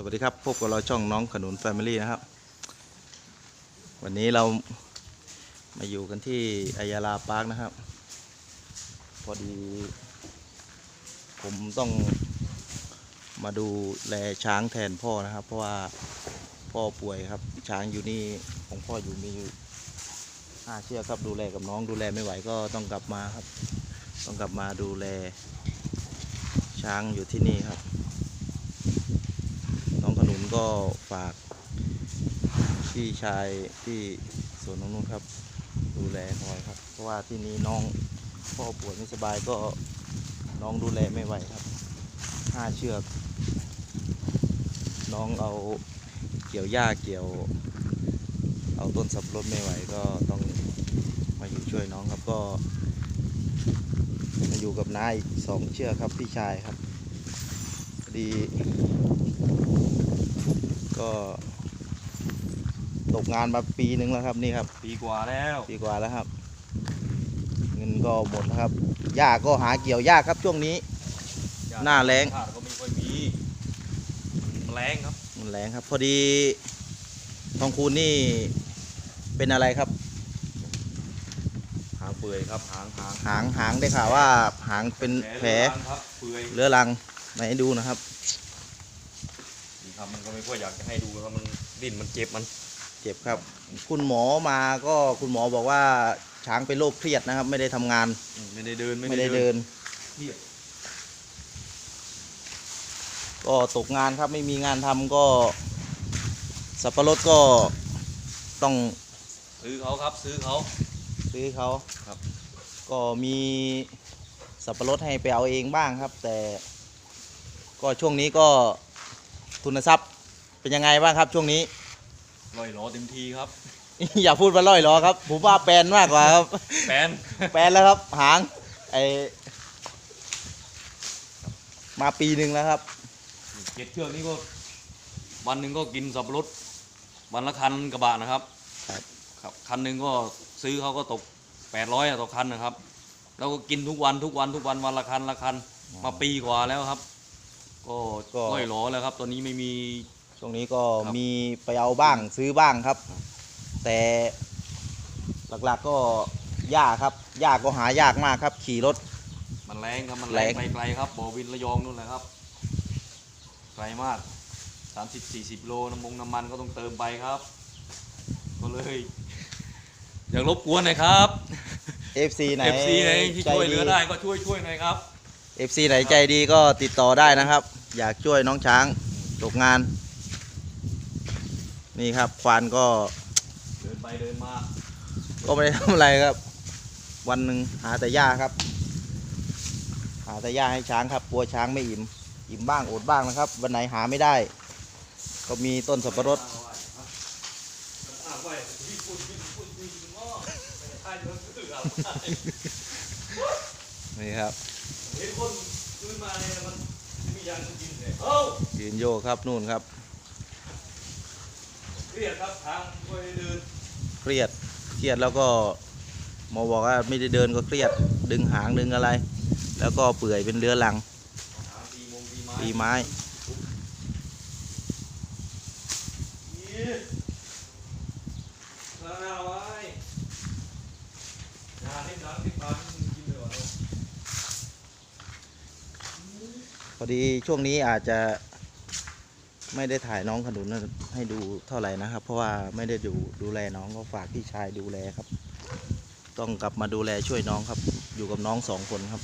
สวัสดีครับพบกับเราช่องน้องขนุนแฟมิลี่นะครับ วันนี้เรามาอยู่กันที่อายาลาพาร์คนะครับ พอดี ผมต้องมาดูแลช้างแทนพ่อนะครับ เพราะว่าพ่อป่วยครับ ช้างอยู่นี่ของพ่ออยู่มีอยู่ห้าเชือกครับดูแลกับน้องดูแลไม่ไหวก็ต้องกลับมาครับ ต้องกลับมาดูแลช้างอยู่ที่นี่ครับ นก็ฝากพี่ชายที่สวนนงนุนครับ ดูแลคอยครับ เพราะว่าที่นี้น้องพ่อป่วยไม่สบายก็น้องดูแลไม่ไหวครับห้าเชือก น้องเอาเกี่ยวหญ้าเกี่ยว เอาต้นสับปะรดไม่ไหวก็ต้องมาอยู่ช่วยน้องครับก็มาอยู่กับน้าอีกสองเชือกครับพี่ชายครับดี ก็ตกงานมาปีนึงแล้วครับนี่ครับ ปีกว่าแล้วปีกว่าแล้วครับ เงินก็หมดแล้วครับหญ้าก็หาเกี่ยวยากครับช่วงนี้ หน้าแล้งข้าวก็ไม่ค่อยมีมันแรงครับ มันแรงครับ พอดีทองคูณนี่เป็นอะไรครับ หางเปื่อยครับหางหางหางหางได้ข่าวว่าหางเป็นแผลเรื้อรังครับเปื่อยเรื้อรังไหนดูนะครับ นี่ครับมันก็ไม่ค่อยอยากจะให้ดูครับมันดิ้นมันเจ็บมัน เจ็บครับ คุณหมอมาก็คุณหมอบอกว่าช้างเป็นโรคเครียดนะครับ ไม่ได้ทำงานอืมไม่ได้เดินไม่ได้เดิน เครียดก็ตกงานครับไม่มีงานทำก็ สับปะรดก็ต้องซื้อเขาครับ ซื้อเขา ซื้อเขาครับ ก็มีสับปะรดให้ไปเอาเองบ้างครับ แต่ ก็ช่วงนี้ก็ ทุนทรัพย์เป็นยังไงบ้างครับช่วงนี้ลอยหลอเต็มทีครับ อย่าพูดว่าล่อยหรอครับผมว่าแปลนมากกว่าครับแฟนแปลนแล้วครับหางไอมาปีหนึ่งแล้วครับเจ็ดเชือกนี่ก็ วันหนึ่งก็กินสับปะรดวันละคันกระบะนะครับ ครับครับคันหนึ่งก็ซื้อเขาก็ตกแปดร้อยต่อคันนะครับ แล้วก็กินทุกวันทุกวันทุกวันวันละคันละคันมาปีกว่าแล้วครับ ก็ก็ ก้อยหลอแล้วครับ ตอนนี้ไม่มี ช่วงนี้ก็ครับ มีไปเอาบ้างซื้อบ้างครับครับแต่หลักๆก็หญ้าครับหญ้าก็หายากมากครับ ขี่รถ มันแรงครับมันแรแรงงไกลๆครับบ่อวินระยองนู่นแหละครับไกลมากสามสิบสี่สิบโลน้ำมงน้ำมันก็ต้องเติมไปครับ ก็เลย อยากรบกวนหน่อยครับ FC ไหน FC ไหนที่ช่วยเหลือได้ก็ช่วยช่วยหน่อยครับ FC ไหนใจดีก็ติดต่อได้นะครับ อยากช่วยน้องช้างตกงาน นี่ครับควานก็เดินไปเดินมาก็ไม่ได้ทำอะไรครับ วันหนึ่งหาแต่หญ้าครับ หาแต่หญ้าให้ช้างครับกลัวช้างไม่อิ่มอิ่มบ้างอดบ้างนะครับ วันไหนหาไม่ได้ ก็มีต้นสับปะรดนี่ครับ เห็นคนซื้อมาเนี่ยมันมียางกินเลยเอ้ายืนโยกครับนู่นครับ เครียดครับทางช่วยเดินเครียด เครียดแล้วก็หมอบอกว่าไม่ได้เดินก็เครียด ดึงหางดึงอะไร แล้วก็เปื่อยเป็นเรื้อรังทางตีมงตีไม้ปีไม้นี่ลาหน้าไว้งานที่หลังที่ปานกินเลยวะ พอดีช่วงนี้อาจจะไม่ได้ถ่ายน้องขนุนให้ดูเท่าไหร่นะครับ เพราะว่าไม่ได้ดูดูแลน้องก็ฝากพี่ชายดูแลครับ ต้องกลับมาดูแลช่วยน้องครับ อยู่กับน้องสองคนครับ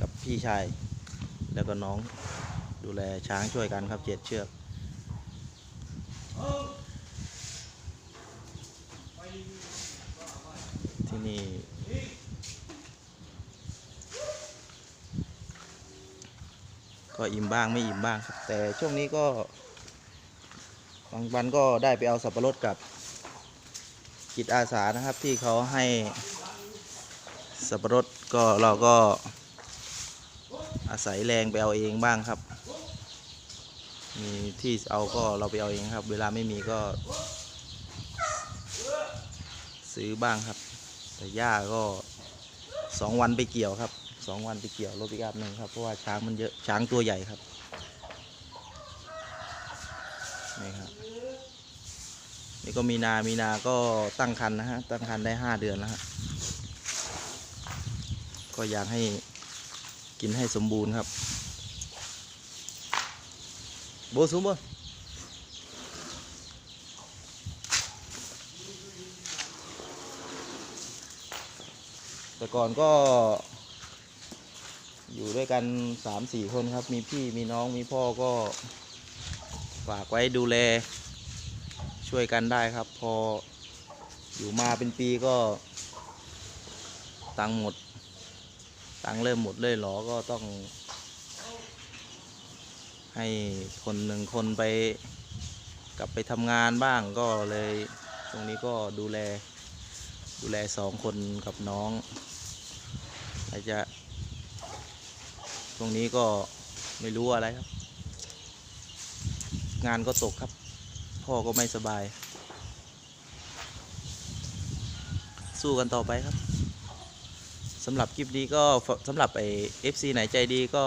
กับพี่ชาย แล้วก็น้องดูแลช้างช่วยกันครับเจ็ดเชือกที่นี่ ก็อิ่มบ้างไม่อิ่มบ้างครับ แต่ช่วงนี้ก็บางวันก็ได้ไปเอาสับปะรดกับจิตอาสานะครับที่เขาให้สับปะรดก็เราก็อาศัยแรงไปเอาเองบ้างครับ มีที่เอาก็เราไปเอาเองครับ เวลาไม่มีก็ ซื้อบ้างครับ แต่หญ้าก็สองวันไปเกี่ยวครับ สองวันไปเกี่ยวรถปิกอัพหนึ่งครับ เพราะว่าช้างมันเยอะช้างตัวใหญ่ครับนี่ครับนี่ก็มีนา มีนาก็ตั้งคันนะฮะ ตั้งคันได้ห้าเดือนแล้วฮะ ก็อยากให้กินให้สมบูรณ์ครับ โบสูโบแต่ก่อนก็ อยู่ด้วยกันสามสี่คนครับ มีพี่มีน้องมีพ่อก็ฝากไว้ดูแล ช่วยกันได้ครับ พออยู่มาเป็นปีก็ตังค์หมด ตังค์เริ่มหมดเลยหรอก็ต้อง ให้คนหนึ่งคนไป กลับไปทำงานบ้างก็เลย ตรงนี้ก็ดูแล ดูแลสองคนกับน้องอาจจะ ตรงนี้ก็ไม่รู้อะไรครับ งานก็ตกครับ พ่อก็ไม่สบาย สู้กันต่อไปครับสำหรับคลิปนี้ก็สำหรับไอเอฟซีไหนใจดีก็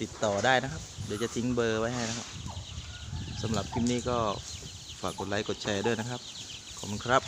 ติดต่อได้นะครับ เดี๋ยวจะทิ้งเบอร์ไว้ให้นะครับสำหรับคลิปนี้ก็ฝากกดไลค์กดแชร์ด้วยนะครับ ขอบคุณครับ